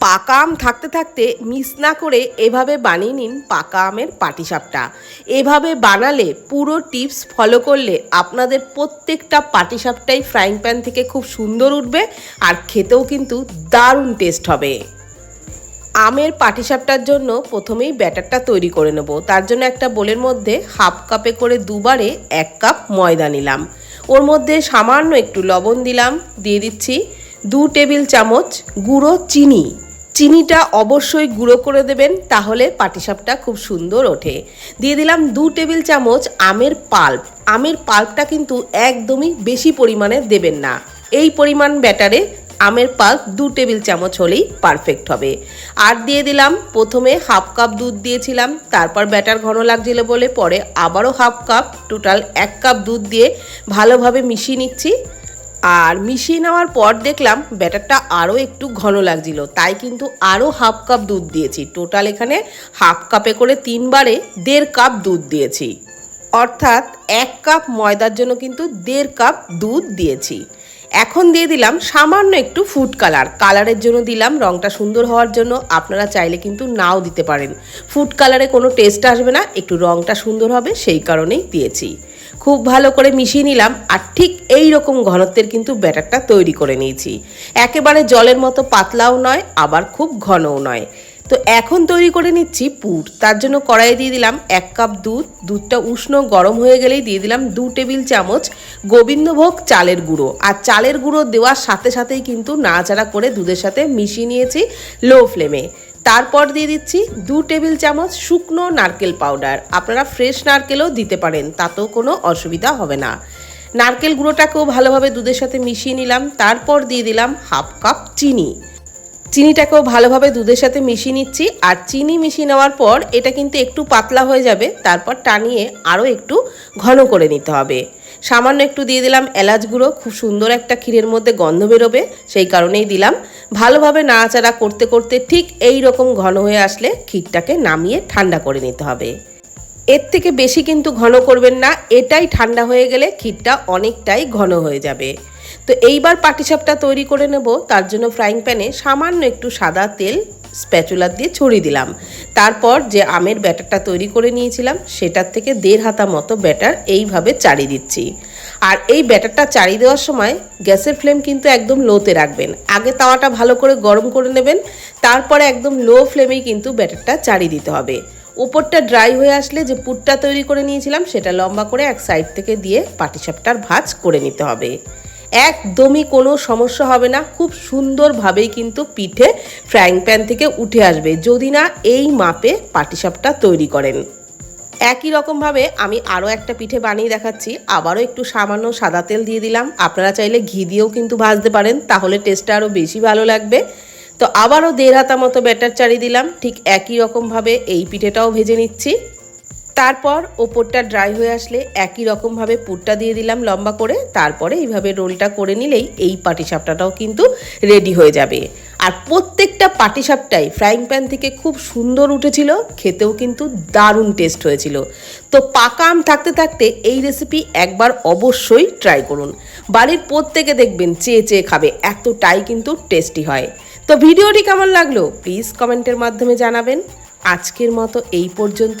পাকা আম থাকতে থাকতে মিস না করে এভাবে বানিয়ে নিন পাকা আমের পাটিসাপটা। এভাবে বানালে পুরো টিপস ফলো করলে আপনাদের প্রত্যেকটা পাটিসাপটাই ফ্রাইং প্যান থেকে খুব সুন্দর উঠবে আর খেতেও কিন্তু দারুণ টেস্ট হবে। আমের পাটিসাপটার জন্য প্রথমেই ব্যাটারটা তৈরি করে নেব। তার জন্য একটা বোলের মধ্যে হাফ কাপে করে দুবারে এক কাপ ময়দা নিলাম। ওর মধ্যে সামান্য একটু লবণ দিলাম। দিয়ে দিচ্ছি দু টেবিল চামচ গুঁড়ো চিনি। চিনিটা অবশ্যই গুঁড়ো করে দেবেন, তাহলে পাটিসাপটা খুব সুন্দর ওঠে। দিয়ে দিলাম দু টেবিল চামচ আমের পাল্প। আমের পাল্পটা কিন্তু একদমই বেশি পরিমাণে দেবেন না। এই পরিমাণ ব্যাটারে আমের পাল্প দু টেবিল চামচ হলেই পারফেক্ট হবে। আর দিয়ে দিলাম প্রথমে হাফ কাপ দুধ দিয়েছিলাম, তারপর ব্যাটার ঘন লাগছিল বলে পরে আবারও হাফ কাপ, টোটাল এক কাপ দুধ দিয়ে ভালোভাবে মিশিয়ে নিচ্ছি। আর মিশিয়ে নেওয়ার পর দেখলাম ব্যাটারটা আরও একটু ঘন লাগছিল, তাই কিন্তু আরও হাফ কাপ দুধ দিয়েছি। টোটাল এখানে হাফ কাপে করে তিনবারে দেড় কাপ দুধ দিয়েছি। অর্থাৎ এক কাপ ময়দার জন্য কিন্তু দেড় কাপ দুধ দিয়েছি। এখন দিয়ে দিলাম সামান্য একটু ফুড কালার কালারের জন্য দিলাম, রংটা সুন্দর হওয়ার জন্য আপনারা চাইলে কিন্তু নাও দিতে পারেন। ফুড কালারে কোনো টেস্ট আসবে না, একটু রংটা সুন্দর হবে, সেই কারণেই দিয়েছি। খুব ভালো করে মিশিয়ে নিলাম আর ঠিক এই রকম ঘনত্বের কিন্তু ব্যাটারটা তৈরি করে নিয়েছি। একেবারে জলের মতো পাতলাও নয়, আবার খুব ঘনও নয়। তো এখন তৈরি করে নিচ্ছি পুর। তার জন্য কড়াইয়ে দিয়ে দিলাম এক কাপ দুধ। দুধটা উষ্ণ গরম হয়ে গেলেই দিয়ে দিলাম দু টেবিল চামচ গোবিন্দভোগ চালের গুঁড়ো। আর চালের গুঁড়ো দেওয়ার সাথে সাথেই কিন্তু নাড়াচাড়া করে দুধের সাথে মিশিয়ে নিয়েছি লো ফ্লেমে। তারপর দিয়ে দিচ্ছি দু টেবিল চামচ শুকনো নারকেল পাউডার। আপনারা ফ্রেশ নারকেলও দিতে পারেন, তাতেও কোনো অসুবিধা হবে না। নারকেল গুঁড়োটাকেও ভালোভাবে দুধের সাথে মিশিয়ে নিলাম, তারপর দিয়ে দিলাম হাফ কাপ চিনি। চিনিটাকেও ভালোভাবে দুধের সাথে মিশিয়ে নিচ্ছি, আর চিনি মিশিয়ে নেওয়ার পর এটা কিন্তু একটু পাতলা হয়ে যাবে, তারপর টানিয়ে আরও একটু ঘন করে নিতে হবে। সামান্য একটু দিয়ে দিলাম এলাচ গুঁড়ো, খুব সুন্দর একটা ক্ষীরের মধ্যে গন্ধ বেরোবে, সেই কারণেই দিলাম ভালোভাবে নাড়াচাড়া করতে করতে ঠিক এই রকম ঘন হয়ে আসলে ক্ষীরটাকে নামিয়ে ঠান্ডা করে নিতে হবে। এর থেকে বেশি কিন্তু ঘন করবেন না, এটাই ঠান্ডা হয়ে গেলে ক্ষীরটা অনেকটাই ঘন হয়ে যাবে। তো এইবার পাটিসাপটা তৈরি করে নেব, তার জন্য ফ্রাইং প্যানে সামান্য একটু সাদা তেল স্প্যাচুলার দিয়ে ছড়িয়ে দিলাম। তারপর যে আমের ব্যাটারটা তৈরি করে নিয়েছিলাম, সেটার থেকে দেড় হাতা মতো ব্যাটার এইভাবে চাড়িয়ে দিচ্ছি। আর এই ব্যাটারটা চাড়িয়ে দেওয়ার সময় গ্যাসের ফ্লেম কিন্তু একদম লোতে রাখবেন। আগে তাওয়াটা ভালো করে গরম করে নেবেন, তারপরে একদম লো ফ্লেমেই কিন্তু ব্যাটারটা চাড়িয়ে দিতে হবে। উপরটা ড্রাই হয়ে আসলে যে পুরটা তৈরি করে নিয়েছিলাম, সেটা লম্বা করে এক সাইড থেকে দিয়ে পাটিসাপটার ভাজ করে নিতে হবে। একদমই কোনো সমস্যা হবে না। খুব সুন্দরভাবেই কিন্তু পিঠে ফ্রাইং প্যান থেকে উঠে আসবে। যদি না, এই মাপে পাটিসাপটা তৈরি করেন। একই রকমভাবে আমি আরও একটা পিঠে বানিয়ে দেখাচ্ছি। আবারও একটু সামান্য সাদা তেল দিয়ে দিলাম। আপনারা চাইলে ঘি দিয়েও কিন্তু ভাজতে পারেন, তাহলে টেস্টটা আরও বেশি ভালো লাগবে। তো আবারও দেড় হাতা মতো ব্যাটার চাড়িয়ে দিলাম। ঠিক একই রকমভাবে এই পিঠেটাও ভেজে নিচ্ছি। তারপর ওপরটা ড্রাই হয়ে আসলে একই রকমভাবে পুরটা দিয়ে দিলাম লম্বা করে। তারপরে এইভাবে রোলটা করে নিলেই এই পাটিসাপটাটাও কিন্তু রেডি হয়ে যাবে। আর প্রত্যেকটা পাটিসাপটাই ফ্রাইং প্যান থেকে খুব সুন্দর উঠেছিল, খেতেও কিন্তু দারুণ টেস্ট হয়েছিল। তো পাকা আম থাকতে থাকতে এই রেসিপি একবার অবশ্যই ট্রাই করুন। বাড়ির প্রত্যেকে দেখবেন চেয়ে চেয়ে খাবে, এতটাই কিন্তু টেস্টি হয়। তো ভিডিওটি কেমন লাগল? প্লিজ কমেন্টের মাধ্যমে জানাবেন। আজকের মতো এই পর্যন্ত।